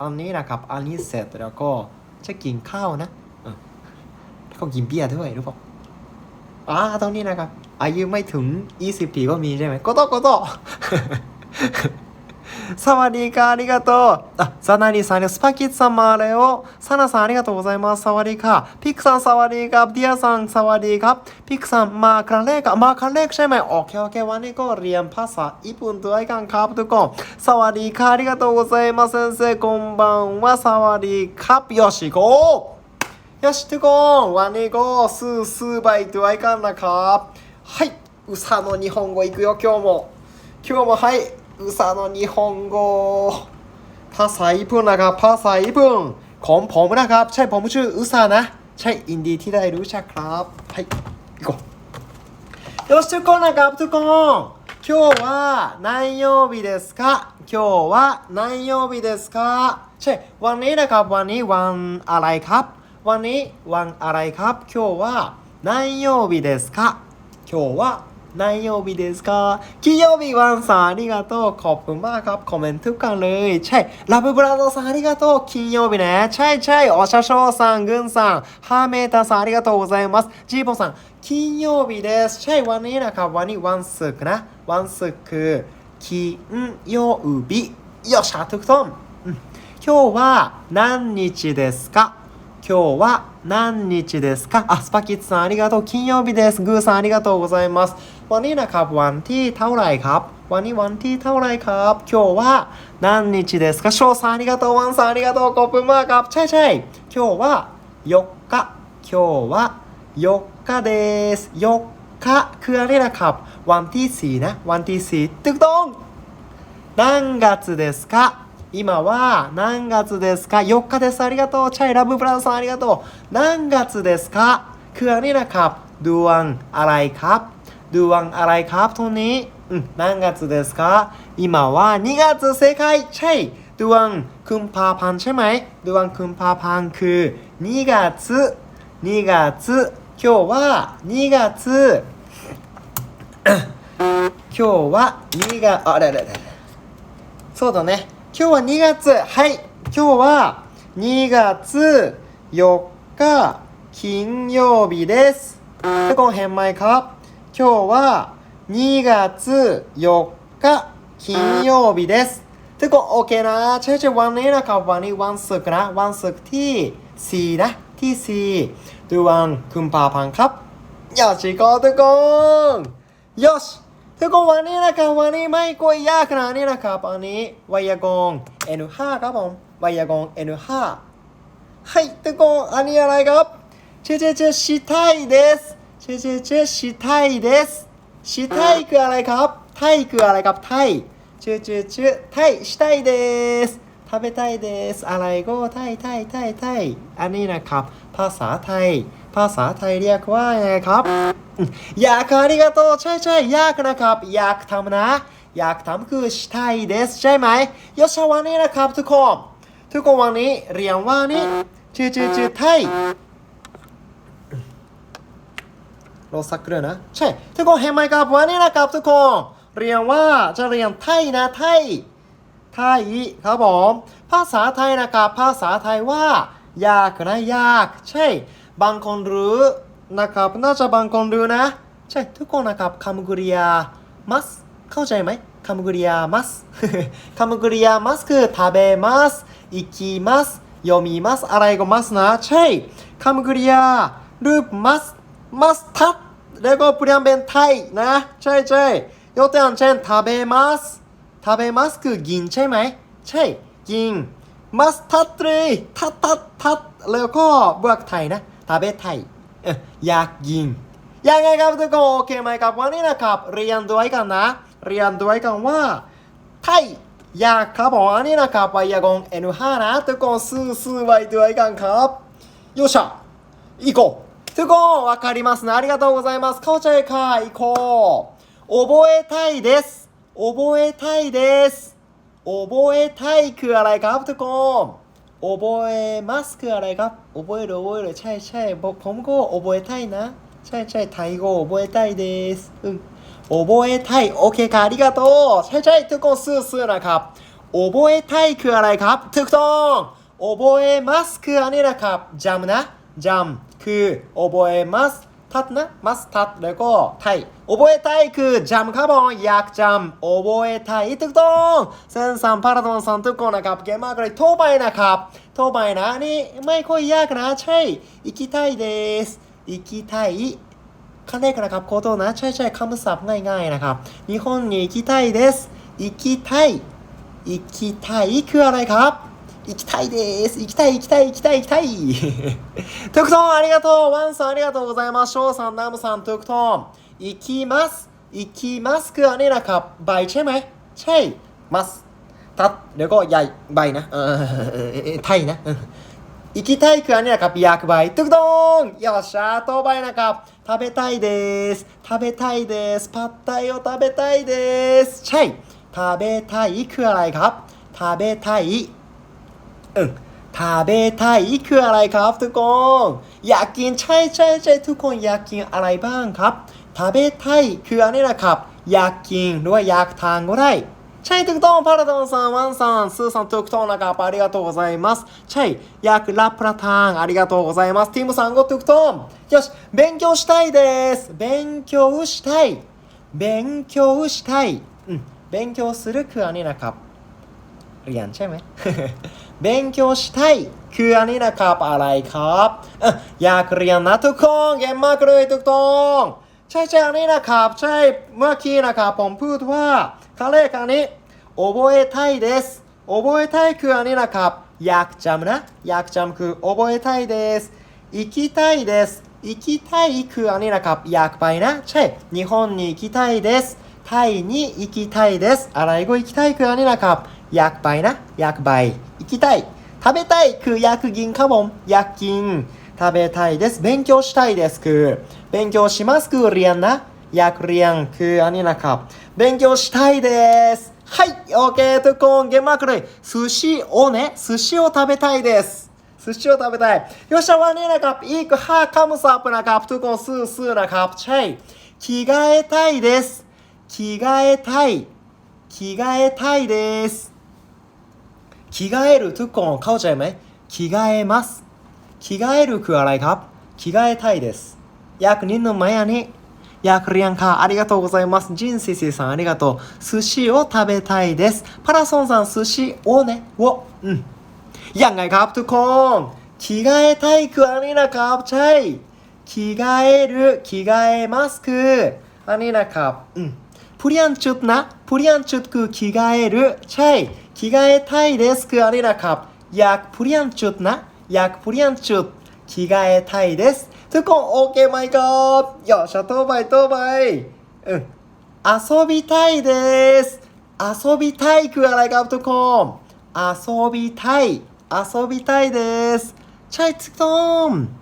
อันนี้นะครับอันนี้เสร็จแล้วก็จะกินข้าวนะเออแล้วก็กินเบียร์ด้วยรู้เปล่าอ่าตรงนี้นะครับ อายุไม่ถึง 20 ปีก็มีใช่ไหมก็โตก็โต サワりーカーありがとう。あ、ザナリーさんにスパキッツさんもあれを。サナさんありがとうございます。サワりーカー。ピックさんサワリーカー。ディアさんサワリーカー。ピックさん、マー、クラレーカー。まあ、クラレークシェメン。オッケーオッケー。ワニコリアンパサ。イプンドアイカンカープトコン。サワリーカーありがとうございます。先生、こんばんは。サワりーカー。よし、行こう。よし、てコん。ワニゴー。スースーバイトアイカンナカー。はい。ウサの日本語いくよ、今日も。今日もはい。 อุซาโนนิฮงโกภาษาญี่ปุ่นนะครับภาษาญี่ปุ่นของผมนะครับ ใช่ผมชื่ออุซานะ ใช่อินดีที่ได้รู้จักครับはい行こうよろしくนะครับทุกคน今日は何曜日ですか今日は何曜日ですかใช่วันนี้นะครับวันนี้วันอะไรครับ วันนี้วันอะไรครับ今日は何曜日ですか今日は何曜日ですか？金曜日ワンさんありがとう。コップマークアップコメントかる。チャイ。ラブブラザーさんありがとう。金曜日ね。チャイチャイ。おしゃしょうさん、ぐんさん。ハーメーターさんありがとうございます。ジーボさん、金曜日です。チャイワニナカワニワンスクな？ワンスク。金曜日。よっしゃ、トゥクトン。うん、今日は何日ですか？今日は何日ですかあ、スパキッツさんありがとう。金曜日です。グーさんありがとうございます。วันนี้นะครับวันที่เท่าไหร่ครับ วันนี้วันที่เท่าไหร่ครับ 今日は何日ですかโชว์さんありがとう。ワンさんありがとう。ขอบคุณมากครับ ใช่ใช่今日は4日。今日は4日です。4日คืออะไรนะครับ วันที่สี่นะ วันที่สี่ถูกต้อง 何月ですか 今は何月ですか ?4 日です。ありがとう。チャイラブブラザーさんありがとう。何月ですかคืออันนี้นะครับดวงอะไรครับดวงอะไรครับตรงนี้อืม何月ですか今は2月正解ใช่ดวงคุมภาพันธ์ใช่ไหมดวงคุมภาพันธ์คือ2月2月今日は2月今日は2月あれれれれそうだね。 今日は2月。はい。今日は2月4日金曜日です。ทุกคนเห็นไหมครับ今日は2月4日金曜日ですทุกคนโอเคนะใช่ใช่วันนี้นะครับวันนี้วันศุกร์นะวันศุกร์ที่ 4 นะ ที่ 4เดือนกุมภาพันธ์ครับよし行こうทุกคนよし ทุกคนวันนี้นะครับวันนี้ไม่กลัวยากขนาดนี้นะครับอันนี้ไวยากรณ์ N5 ครับผมไวยากรณ์ N5 はいทุกคนอันนี้อะไรครับเชเชเชしたいですเชเชเชしたいですしたいคืออะไรครับไทยคืออะไรครับไทยเชเชเชไทยしたいです食べたいですอะไรก็ไทยไทยไทยไทยอันนี้นะครับ ภาษาไทย ภาษาไทยเรียกว่าไงครับอืมอยากありがとうใช่ใช่อยากนะครับ อยากทำนะ อยากทำคือしたいですใช่ไหมยศวันนี้นะครับทุกคน ทุกคนวันนี้เรียนว่านี่ชื่อชื่อชื่อไทยรอสักครู่นะ ใช่ ทุกคนเห็นไหมครับวันนี้นะครับทุกคน เรียนว่าจะเรียนไทยนะไทย ไทยครับผม ภาษาไทยนะครับ ภาษาไทยว่า ยากนะยาก ใช่ บางคนรู้นะครับ น่าจะบางคนรู้นะ ใช่ ทุกคนนะครับคำกริยา มัส เข้าใจไหมคำกริยา มัส คำกริยา มัสคือ食べます行きます読みますอะไรก็มัสนะ ใช่คำกริยา รูปมัส มัสทัดแล้วก็เปลี่ยนเป็นไทยนะ ใช่ใช่ยกตัวอย่างเช่น食べます食べますคือกินใช่ไหม ใช่กินมัสทัดเลยทัดทัดทัดแล้วก็บวกไทยนะ 食べไทยเอ้ยอยากกินยังไงครับทุกคนโอเคไหมครับวันนี้นะครับ เรียนด้วยกันนะ เรียนด้วยกันว่า ไทยอยากครับผมอันนี้นะครับไวยากรณ์ N5 นะทุกคนสู้ๆไว้ด้วยกันครับよっしゃ行こうทุกคนわかりますねありがとうございますเข้าใจค่ะ行こう覚えたいです覚えたいです覚えたいคืออะไรครับทุกคน 覚えますくあれが覚える覚える。チャイチャイ。僕今後覚えたいな。チャイチャイ。タイ語覚えたいです。うん。覚えたい。OK か？ありがとう。チャイチャイ。トゥコンスースーなか。覚えたいくあれかトゥクトン。覚えますくあれらか。ジャムな。ジャム。く。覚えます。 นนี้นะครับจำนะจำคือโอโบเอมัสทัดนะมัสทัดแล้วก็ไทยโอโบเอไทยคือจำครับผมอยากจำโอโบเอไทยถูกต้องเซนซัมพาราดอนซันทุกคนนะครับเก่งมากเลยโทรไปนะครับโทรไปนะนี่ไม่ค่อยยากนะใช่行きたいです行きたいขั้นแรกนะครับโคโตนะใช่ใช่คำศัพท์ง่ายๆนะครับ日本に行きたいです行きたい行きたいคืออะไรครับ 行きたいです行きたい行きたい行きたい行きたいทุกท่านありがとうワンさんありがとうございますโชさんナムさんทุกท่าน行きます行きますคืออันนี้นะครับใบใช่ไหมใช่ますทัดแล้วก็ใหญ่ใบนะเออไทยนะเออ 行きたいคืออันนี้นะครับอยากไปทุกท่านよっしゃต่อไปนะครับ食べたいです食べたいですパッタイを食べたいですใช่食べたいคืออะไรครับ食べたい อืม食べたいคืออะไรครับทุกคนอยากกินใช่ใช่ใช่ทุกคนอยากกินอะไรบ้างครับ食べたいคืออันนี้นะครับอยากกินหรือว่าอยากทานก็ได้ ใช่ถูกต้องพาราดอนさんワンさんスーさんถูกต้องนะครับありがとうございますใช่อยากรับประทานありがとうございますティムさんก็ถูกต้องよし勉強したいです勉強したい勉強したいอืม勉強するคืออันนี้นะครับ เรียนใช่ไหม 勉強したいคืออันนี้นะครับอะไรครับเอ้ออยากเรียนนะทุกคนเก่งมากเลยทุกคนใช่ใช่อันนี้นะครับ ใช่เมื่อกี้นะครับผมพูดว่าครั้งแรกครั้งนี้覚えたいです覚えたいคืออันนี้นะครับอยากจำนะอยากจำคือ覚えたいです行きたいです行きたいคืออันนี้นะครับอยากไปนะใช่日本に行きたいですไทยに行きたいですอะไรก็行きたいคืออันนี้นะครับ อยากไปนะอยากไป行きたい食べたいคืออยากกินครับผมอยากกิน食べたいです勉強したいですคือ勉強しますคือเรียนนะอยากเรียนคืออันนี้นะครับ勉強したいですはいโอเคทุกคนเก่งมากเลย寿司をね寿司を食べたいです寿司を食べたいよっしゃวันนี้นะครับอีกห้าคำศัพท์นะครับทุกคนซื่อๆนะครับใช่着替えたいです着替えたい着替えたいです 着替えるทุกคนเข้าใจไหม着替えます着替えるคืออะไรครับ着替えたいですอยากนิดหนึ่งไหมอันนี้อยากเรียนค่ะありがとうございますジンシシさんありがとう寿司を食べたいですパラソンさん寿司をねをうんยังไงครับทุกคน着替えたいคืออันนี้นะครับใช่着替える着替えますคืออันนี้นะครับอืม プリアンチュッナ、プリアンチュック着替える、チャイ、着替えたいですくあれらか。やくプリアンチュッナ、やくプリアンチュッ、着替えたいです。トゥコン、オん、OK マイカーよっしゃ、トーバイ、トーバイうん。遊びたいです。遊びたいくあらトゥコン。遊びたい、遊びたいです。チャイツトーン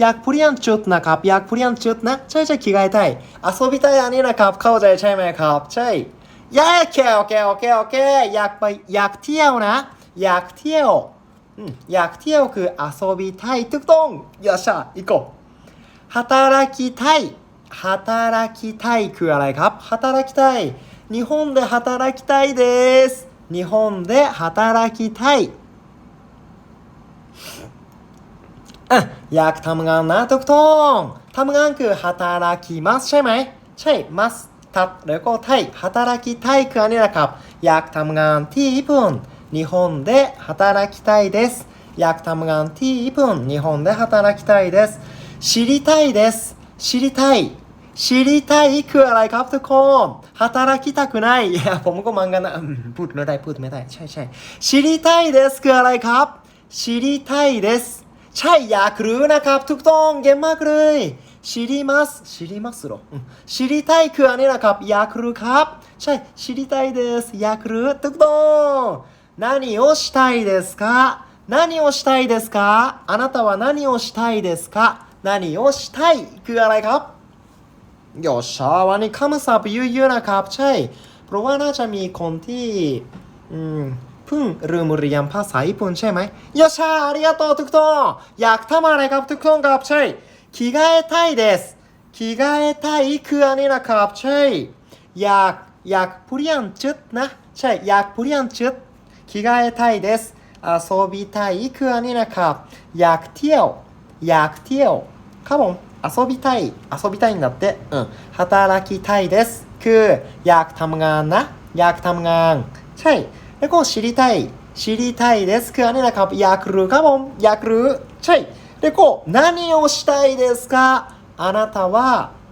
อยากเปลี่ยนชุดนะครับอยากเปลี่ยนชุดนะใช่ใช่着替えたい遊びたいอันนี้นะครับเข้าใจใช่ไหมครับใช่อยากโอเคโอเคโอเคโอเคอยากไปอยากเที่ยวนะ อยากเที่ยวอืมอยากเที่ยวคือ遊びたいถูกต้องよっしゃ行こう働きたい働きたいคืออะไรครับ働きたい日本で働きたいです日本で働きたい อ่ะอยากทำงานนะทุกท่องทำงานคือ働きますใช่ไหมใช่ますทัดแล้วก็ไทย働きたいคืออันนี้นะครับ อยากทำงานที่ญี่ปุ่น日本で働きたいですอยากทำงานที่ญี่ปุ่น日本で働きたいです知りたいです知りたい知りたいคืออะไรครับทุกคน働きたくないいやผมก็มังกันนะอืมพูดไม่ได้พูดไม่ได้ใช่ใช่知りたいですคืออะไรครับ知りたいです ใช่อยากรู้นะครับทุกต้องเก่งมากเลย知ります知りますหรออืม知りたいคืออันนี้นะครับอยากรู้ครับใช่知りたいですอยากรู้ทุกต้อง何をしたいですか何をしたいですかあなたは何をしたいですか何をしたいคืออะไรครับโยっしゃวันนี้คำศัพท์เยอะๆนะครับ ใช่ เพราะว่าน่าจะมีคนที่อืม เพิ่งเริ่มเรียนภาษาญี่ปุ่นใช่ไหมよっしゃありがとうทุกท่านอยากทำอะไรครับทุกท่านครับใช่着替えたいです着替えたいคืออันนี้นะครับใช่อยากอยากเปลี่ยนชุดนะใช่อยากเปลี่ยนชุด 着替えたいです遊びたいคืออันนี้นะครับ อยากเที่ยว อยากเที่ยวครับผม遊びたい遊びたいんだってうん働きたいですคืออยากทำงานนะ อยากทำงาน ใช่ แล้วก็知りたい知りたいですคืออันนี้นะครับ อยากรู้ครับผมอยากรู้ใช่ แล้วก็何をしたいですかあなたは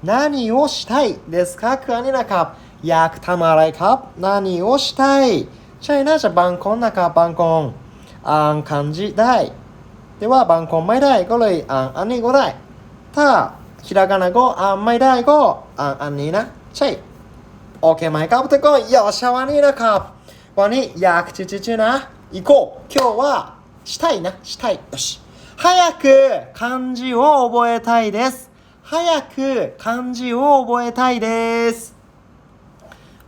何をしたいですかคืออันนี้นะครับ อยากทำอะไรครับ何をしたいใช่น่าจะบางคนนะครับบางคนอ่าน漢字ได้ แต่ว่าบางคนไม่ได้ก็เลยอ่านอันนี้ก็ได้ ถ้าひらがなก็อ่านไม่ได้ก็อ่านอันนี้นะ ใช่ โอเคไหมครับทุกคนよっしゃวันนี้นะครับ วันนี้อยากจะจะนะ行こう今日はしたいなしたいよし早く漢字を覚えたいです早く漢字を覚えたいです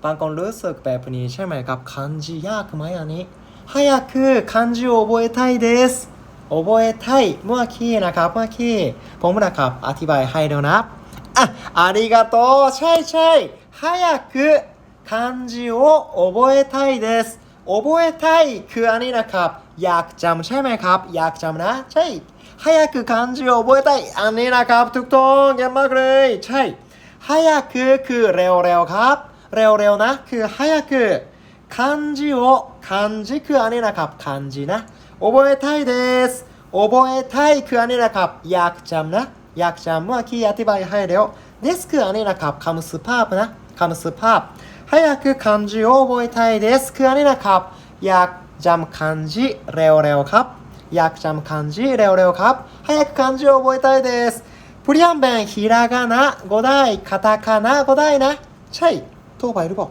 บางคนรู้สึกแบบนี้ใช่ไหมครับ漢字ยากไหมอันนี้早く漢字を覚えたいです覚えたいเมื่อกี้นะครับเมื่อกี้ผมนะครับอธิบายให้แล้วนะอ่ะありがとうใช่ใช่早く 漢字を覚えたいです覚えたいคืออันนี้นะครับ อยากจำใช่ไหมครับ อยากจำนะ ใช่早く漢字を覚えたいอันนี้นะครับถูกต้องเยี่ยมมากเลยใช่早くคือเร็วๆครับ เร็วๆนะ คือ早く漢字を漢字คืออันนี้นะครับ漢字นะ覚えたいです覚えたいคืออันนี้นะครับ อยากจำนะ อยากจำเมื่อกี้อธิบายให้แล้วですคืออันนี้นะครับคำสุภาพนะคำสุภาพ 早く漢字を覚えたいです。クアネナカップ。やクジゃむ漢字、レオレオカップ。やクジゃむ漢字、レオレオカップ。早く漢字を覚えたいです。プリアンベン、ひらがな、五代、カタカナ、五代な。チャイ、トーバいるボ。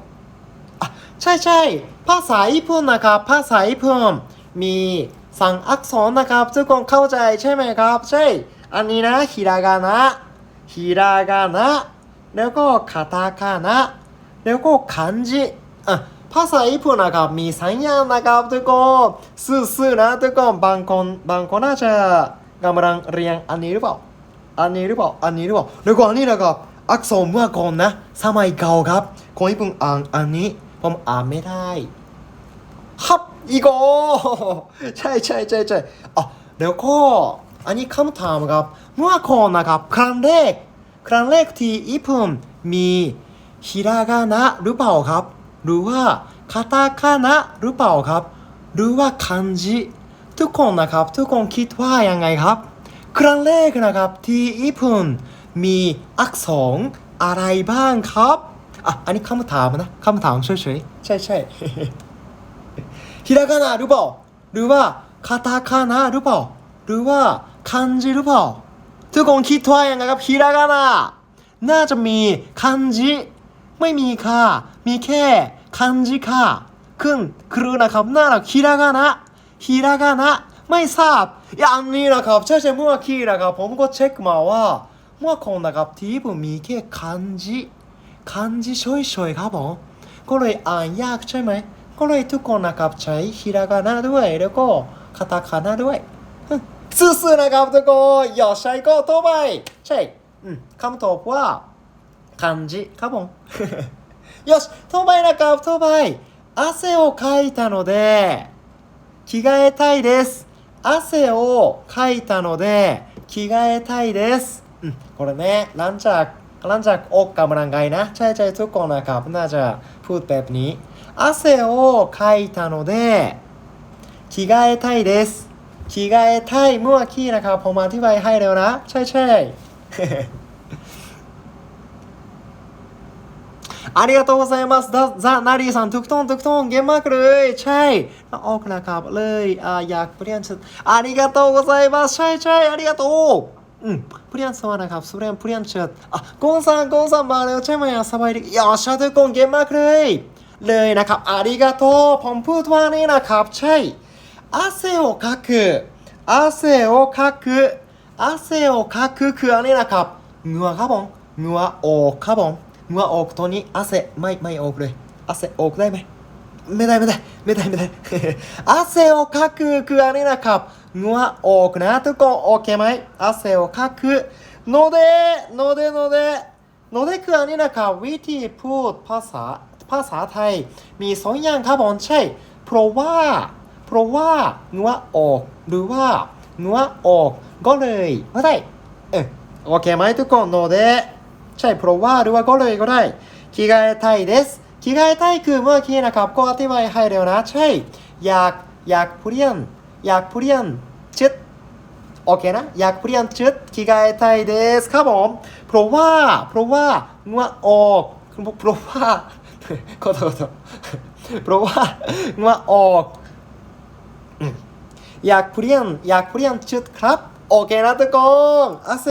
あ、チャイチャイ、パーサイプンなか、パーサイプン。み、さん、アクソンなか、つこん、かおちゃい、チェメか、チェイ。アニな、ひらがな、ひらがな、レオコ、カタカナ。 แล้วก็คันจิอะภาษาญี่ปุ่นนะครับมีสามอย่างนะครับทุกคนซื่อๆนะทุกคนบางคนบางคนน่าจะกำลังเรียนอันนี้หรือเปล่าอันนี้หรือเปล่าอันนี้หรือเปล่าแล้วก็อันนี้นะครับอักษรเมื่อก่อนนะสมัยเก่าครับคนญี่ปุ่นอ่านอันนี้ผมอ่านไม่ได้ฮับอีโกใช่ใช่ใช่ใช่อะแล้วก็อันนี้คำถามครับเมื่อก่อนนะครับครั้งแรกครั้งแรกที่ญี่ปุ่นมี ฮิรากานะหรือเปล่าครับ หรือว่าคาตาคานะหรือเปล่าครับ หรือว่าคันจิทุกคนนะครับ ทุกคนคิดว่ายังไงครับ ครั้งแรกนะครับที่ญี่ปุ่นมีอักษรอะไรบ้างครับอะอันนี้คำถามนะคำถามเฉยๆใช่ใช่ฮิรากานะหรือเปล่าหรือว่าคาตาคานะหรือเปล่าหรือว่าคันจิหรือเปล่าทุกคนคิดว่ายังไงครับฮิรากานะน่าจะมีคันจิ ไม่มีค่ะ มีแค่คันจิค่ะขึ้นคือนะครับน่ารักฮิรากานะฮิรากานะไม่ทราบいやอันนี้นะครับใช่ใช่เมื่อกี้นะครับผมก็เช็คมาว่าเมื่อก่อนนะครับที่ญี่ปุ่นมีแค่คันจิคันจิช่วยๆครับผมก็เลยอ่านยากใช่ไหมก็เลยทุกคนนะครับใช้ฮิรากานะด้วย แล้วก็คาตาคานะด้วยซื่อๆนะครับทุกคนอย่าใช้ก็ต่อไปใช่คำตอบว่า 漢字カモン。よしトーバイなカフトバイ汗をかいたので着替えたいです。汗をかいたので着替えたいです、うん、これねランチャーランチャーオッかムランガイナチャイチャイトコナカプ。ナジャーフーペプに。汗をかいたので着替えたいです。着替えたいムアキーナカポマティバイ入るよな。チャイチャイ。 อกี้นะครับผมอธิบายให้แล้วนะ ใช่ใช่ ありがとうございますザザนารีさんทุกท่องทุกท่องเก่งมากเลย ใช่แล้วออกนะครับเลยอ่าอยากเปลี่ยนชุดありがとうございますใช่ใช่ありがとうอืมเปลี่ยนสวัสดีครับสุเรียนเปลี่ยนชุดอ่ะกงซังกงซังมาแล้วใช่ไหมอ่ะสบายดีอย่าชาทุกคนเก่งมากเลย เลยนะครับありがとうผมพูดว่านี่นะครับใช่汗をかく汗をかく汗をかくคืออันนี้นะครับเหงื่อครับผมเหงื่อออกครับผม เหงื่อออกตอนนี้อาเซไม่ไม่ออกเลยอาเซออกได้ไหมไม่ได้ไม่ได้ไม่ได้ไม่ได้อาเซโอคักคืออะไรนะครับเหงื่อออกนะทุกคนโอเคไหมอาเซโอคักโนเดโนเดโนเดโนเดคืออะไรนะครับวิธีพูดภาษาภาษาไทย มีสองอย่างครับผมใช่เพราะว่าเพราะว่าเหงื่อออกหรือว่าเหงื่อออกก็เลยไม่ได้เออโอเคไหมทุกคนโนเด ใช่เพราะว่าหรือว่าก็เลยก็ได้着替えたいです着替えたいคือเมื่อกี้นะครับ ก็อธิบายให้เร็วนะ ใช่ อยากอยากเปลี่ยนอยากเปลี่ยนชุด โอเคนะ อยากเปลี่ยนชุด着替えたいですครับผมเพราะว่า เพราะว่าเหงื่อออกเพราะว่า ขอโทษขอโทษเพราะว่าเหงื่อออกอืมอยากเปลี่ยนอยากเปลี่ยนชุดครับ โอเคนะทุกคนอ่ะ